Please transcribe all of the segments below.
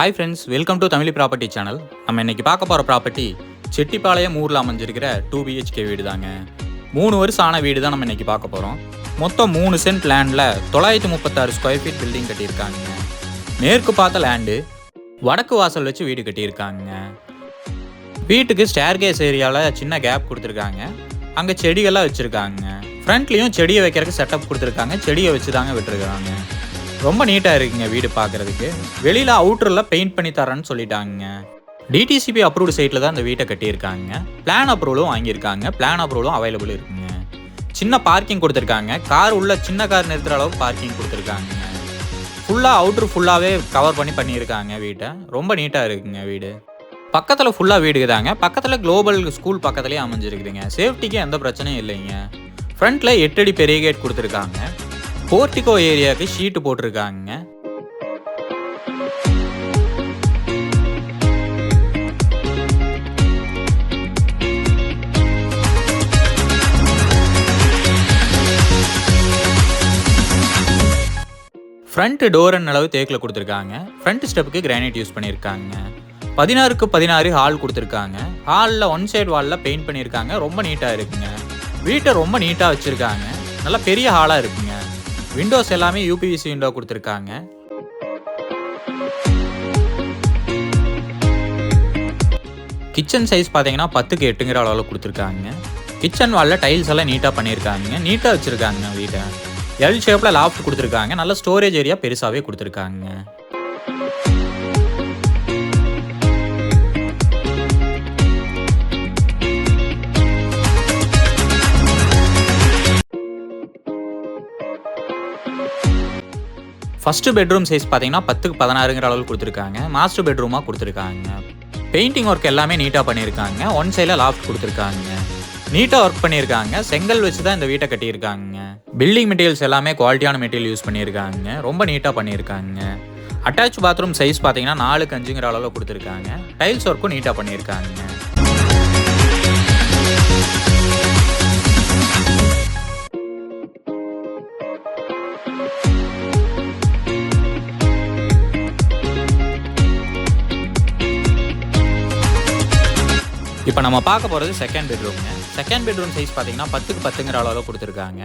Hi friends welcome to Tamil property channel நம்ம இன்னைக்கு பார்க்க போகிற ப்ராப்பர்ட்டி செட்டிப்பாளையம் ஊரில் அமைஞ்சிருக்கிற டூ பிஹெச்கே வீடு தாங்க. மூணு வருஷம் ஆன வீடு தான் நம்ம இன்னைக்கு பார்க்க போகிறோம் மொத்தம் மூணு சென்ட் லேண்டில் தொள்ளாயிரத்தி முப்பத்தாறு ஸ்கொயர் ஃபீட் பில்டிங் கட்டியிருக்காங்க. மேற்கு பார்த்த லேண்டு வடக்கு வாசல் வச்சு வீடு கட்டியிருக்காங்க. வீட்டுக்கு ஸ்டேர்கேஸ் ஏரியாவில் சின்ன கேப் கொடுத்துருக்காங்க. அங்கே செடிகள்லாம் வச்சுருக்காங்க. ஃப்ரண்ட்லேயும் செடியை வைக்கிறதுக்கு செட்டப் கொடுத்துருக்காங்க. செடியை வச்சு தாங்க விட்டுருக்காங்க. ரொம்ப நீட்டாக இருக்குங்க வீடு பார்க்குறதுக்கு வெளியில் அவுட்டரில் பெயிண்ட் பண்ணி தரேன்னு சொல்லிட்டாங்க டிடிசிபி அப்ரூவ்டு சைட்டில் தான் இந்த வீட்டை கட்டியிருக்காங்க. பிளான் அப்ரூவலும் வாங்கியிருக்காங்க. பிளான் அப்ரூவலும் அவைலபிள் இருக்குங்க. சின்ன பார்க்கிங் கொடுத்துருக்காங்க. கார் உள்ள சின்ன கார் நிறுத்துகிற அளவுக்கு பார்க்கிங் கொடுத்துருக்காங்க. ஃபுல்லாக அவுட்ரு ஃபுல்லாகவே கவர் பண்ணி பண்ணியிருக்காங்க வீட்டை. ரொம்ப நீட்டாக இருக்குங்க வீடு. பக்கத்தில் ஃபுல்லாக வீடு தாங்க. பக்கத்தில் குளோபல் ஸ்கூல் பக்கத்துலேயே அமைஞ்சிருக்குதுங்க. சேஃப்டிக்கு எந்த பிரச்சனையும் இல்லைங்க. ஃப்ரண்ட்டில் எட்டடி பெரிய கேட் கொடுத்துருக்காங்க. போர்ட்டிகோ ஏரியாவுக்கு ஷீட்டு போட்டிருக்காங்க. ஃப்ரண்ட் டோர் அளவு தேக்கில் கொடுத்துருக்காங்க. ஃப்ரண்ட் ஸ்டெப்புக்கு கிரானைட் யூஸ் பண்ணியிருக்காங்க பதினாறுக்கு பதினாறு ஹால் கொடுத்துருக்காங்க. ஹாலில் ஒன் சைடு வாலில் பெயிண்ட் பண்ணியிருக்காங்க ரொம்ப நீட்டாக இருக்குங்க. வீட்டை ரொம்ப நீட்டாக வச்சுருக்காங்க. நல்லா பெரிய ஹாலாக இருக்குங்க. விண்டோஸ் எல்லாமே யூபிவிசி விண்டோ கொடுத்துருக்காங்க. கிச்சன் சைஸ் பார்த்தீங்கன்னா பத்துக்கு எட்டுங்கிற அளவில் கொடுத்துருக்காங்க. கிச்சன் வாலில் டைல்ஸ் எல்லாம் நீட்டாக பண்ணியிருக்காங்க. நீட்டாக வச்சுருக்காங்க வீட்டை. எல் ஷேப்பில் லாஃப்ட் கொடுத்துருக்காங்க. நல்ல ஸ்டோரேஜ் ஏரியா பெருசாகவே கொடுத்துருக்காங்க. ஃபஸ்ட்டு பெட்ரூம் சைஸ் பார்த்தீங்கன்னா பத்துக்கு பதினாறுங்கிற அளவுக்கு கொடுத்துருக்காங்க. மாஸ்டர் பெட்ரூமாக கொடுத்துருக்காங்க. பெயிண்டிங் ஒர்க் எல்லாமே நீட்டாக பண்ணியிருக்காங்க. ஒன் சைடில் லாஃப்ட் கொடுத்துருக்காங்க. நீட்டாக ஒர்க் பண்ணியிருக்காங்க. செங்கல் வச்சு தான் இந்த வீட்டை கட்டியிருக்காங்க. பில்டிங் மெட்டீரியல்ஸ் எல்லாமே குவாலிட்டியான மெட்டீரியல் யூஸ் பண்ணியிருக்காங்க. ரொம்ப நீட்டாக பண்ணியிருக்காங்க. அட்டாச் பாத்ரூம் சைஸ் பார்த்தீங்கன்னா நாலுக்கு அஞ்சுங்கிற அளவில் கொடுத்துருக்காங்க. டைல்ஸ் ஒர்க்கும் நீட்டாக பண்ணியிருக்காங்க. இப்போ நம்ம பார்க்க போகிறது செகண்ட் பெட்ரூம்ங்க செகண்ட் பெட்ரூம் சைஸ் பார்த்தீங்கன்னா பத்துக்கு பத்துங்கிற அளவில் கொடுத்துருக்காங்க.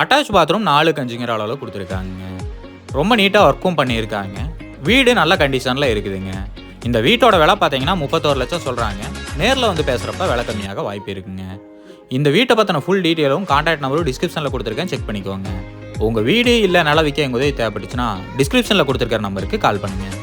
அட்டாச் பாத்ரூம் நாலுக்கு அஞ்சுங்கிற அளவில் கொடுத்துருக்காங்க. ரொம்ப நீட்டாக ஒர்க்கும் பண்ணியிருக்காங்க. வீடு நல்ல கண்டிஷனில் இருக்குதுங்க. இந்த வீட்டோட விலை பார்த்தீங்கன்னா முப்பத்தோரு லட்சம் சொல்கிறாங்க நேரில் வந்து பேசுகிறப்ப விலை கம்மியாக வாய்ப்பு இருக்குங்க. இந்த வீட்டை பற்றின ஃபுல் டீட்டெயிலும் கான்டாக்ட் நம்பரும் டிஸ்கிரிப்ஷனில் கொடுத்துருக்கேன். செக் பண்ணிக்கோங்க. உங்கள் வீடு இல்லை நில விற்க எங்கள் உதவி தேவைப்பட்டுச்சுன்னா டிஸ்கிரிப்ஷனில் கொடுத்துருக்கிற நம்பருக்கு கால் பண்ணுங்கள்